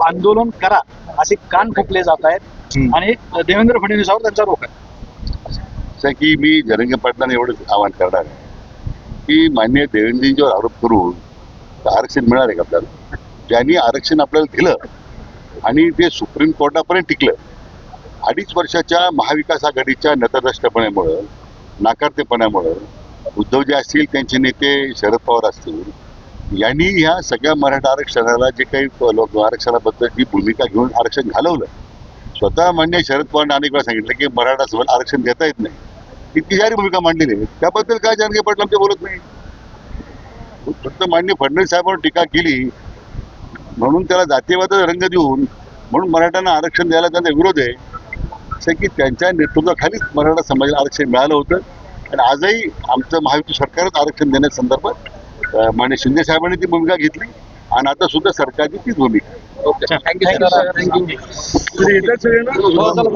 आंदोलन करा असे कान फुकले जात आहेत. आणि देवेंद्र फडणवीसावर त्यांचा रोख आहे. असं की मी जरंगे पाटलांना एवढंच आवाहन करणार आहे की मान्य देवेंद्रजींच्यावर आरोप करून आरक्षण मिळणार आहे का आपल्याला? ज्यांनी आरक्षण आपल्याला दिलं आणि ते सुप्रीम कोर्टापर्यंत टिकलं अडीच वर्षाच्या महाविकास आघाडीच्या नतद्रष्टपणामुळं नाकारतेपणामुळं उद्धवजी असतील त्यांचे नेते शरद पवार असतील यांनी ह्या सगळ्या मराठा आरक्षणाला जे काही लोक आरक्षणाबद्दल जी भूमिका घेऊन आरक्षण घालवलं स्वतः मान्य शरद पवारांनी अनेक वेळा सांगितलं की मराठा समाज आरक्षण देता येत नाही. इतकी जारी भूमिका मांडलेली आहे. त्याबद्दल काय जानके पाटील ते बोलत नाही? फक्त मान्य फडणवीस साहेबांवर टीका केली म्हणून त्याला जातीयवादाचा रंग देऊन म्हणून मराठ्यांना आरक्षण द्यायला त्यांचा विरोध आहे. असं की त्यांच्या नेतृत्वाखालीच मराठा समाजाला आरक्षण मिळालं होतं. आणि आजही आमचं महायुती सरकारच आरक्षण देण्यासंदर्भात अं, मान्य शिंदे साहेबांनी ती भूमिका घेतली आणि आता सुद्धा सरकारची तीच भूमिका. आहे. थँक्यू